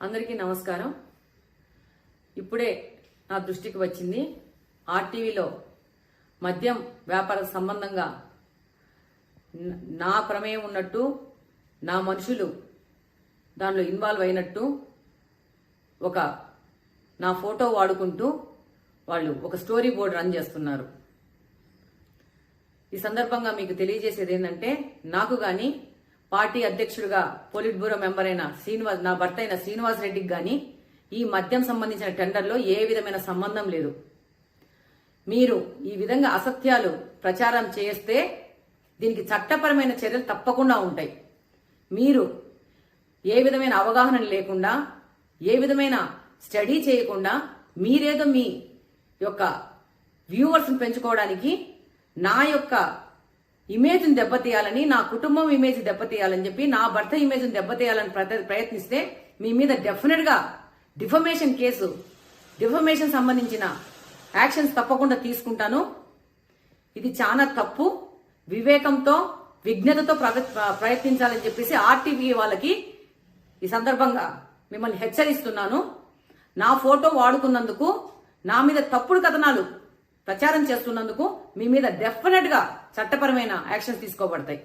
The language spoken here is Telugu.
అందరికీ నమస్కారం. ఇప్పుడే నా దృష్టికి వచ్చింది ఆర్టీవీలో మద్యం వ్యాపార సంబంధంగా నా ప్రమేయం ఉన్నట్టు నా మనుషులు దానిలో ఇన్వాల్వ్ అయినట్టు ఒక నా ఫోటో వాడుకుంటూ వాళ్ళు ఒక స్టోరీ బోర్డ్ రన్ చేస్తున్నారు. ఈ సందర్భంగా మీకు తెలియజేసేది ఏంటంటే నాకు కానీ పార్టీ అధ్యక్షుడిగా పోలిట్ బ్యూరో మెంబర్ అయిన శ్రీనివాస్ నా భర్త అయిన శ్రీనివాస్ రెడ్డికి గాని ఈ మద్యం సంబంధించిన టెండర్లో ఏ విధమైన సంబంధం లేదు. మీరు ఈ విధంగా అసత్యాలు ప్రచారం చేస్తే దీనికి చట్టపరమైన చర్యలు తప్పకుండా ఉంటాయి. మీరు ఏ విధమైన అవగాహన లేకుండా ఏ విధమైన స్టడీ చేయకుండా మీరేదో మీ యొక్క వ్యూవర్స్ని పెంచుకోవడానికి నా యొక్క ఇమేజ్ని దెబ్బతీయాలని నా కుటుంబం ఇమేజ్ దెబ్బతీయాలని చెప్పి నా భర్త ఇమేజ్ని దెబ్బతీయాలని ప్రయత్నిస్తే మీ మీద డెఫినెట్గా డిఫమేషన్ కేసు డిఫమేషన్ సంబంధించిన యాక్షన్స్ తప్పకుండా తీసుకుంటాను. ఇది చాలా తప్పు. వివేకంతో విజ్ఞతతో ప్రయత్నించాలని చెప్పేసి ఆర్టీవీ వాళ్ళకి ఈ సందర్భంగా మిమ్మల్ని హెచ్చరిస్తున్నాను. నా ఫోటో వాడుకున్నందుకు నా మీద తప్పుడు కథనాలు ప్రచారం చేస్తున్నందుకు మీ మీద డెఫినెట్గా చట్టపరమైన యాక్షన్స్ తీసుకోబడతాయి.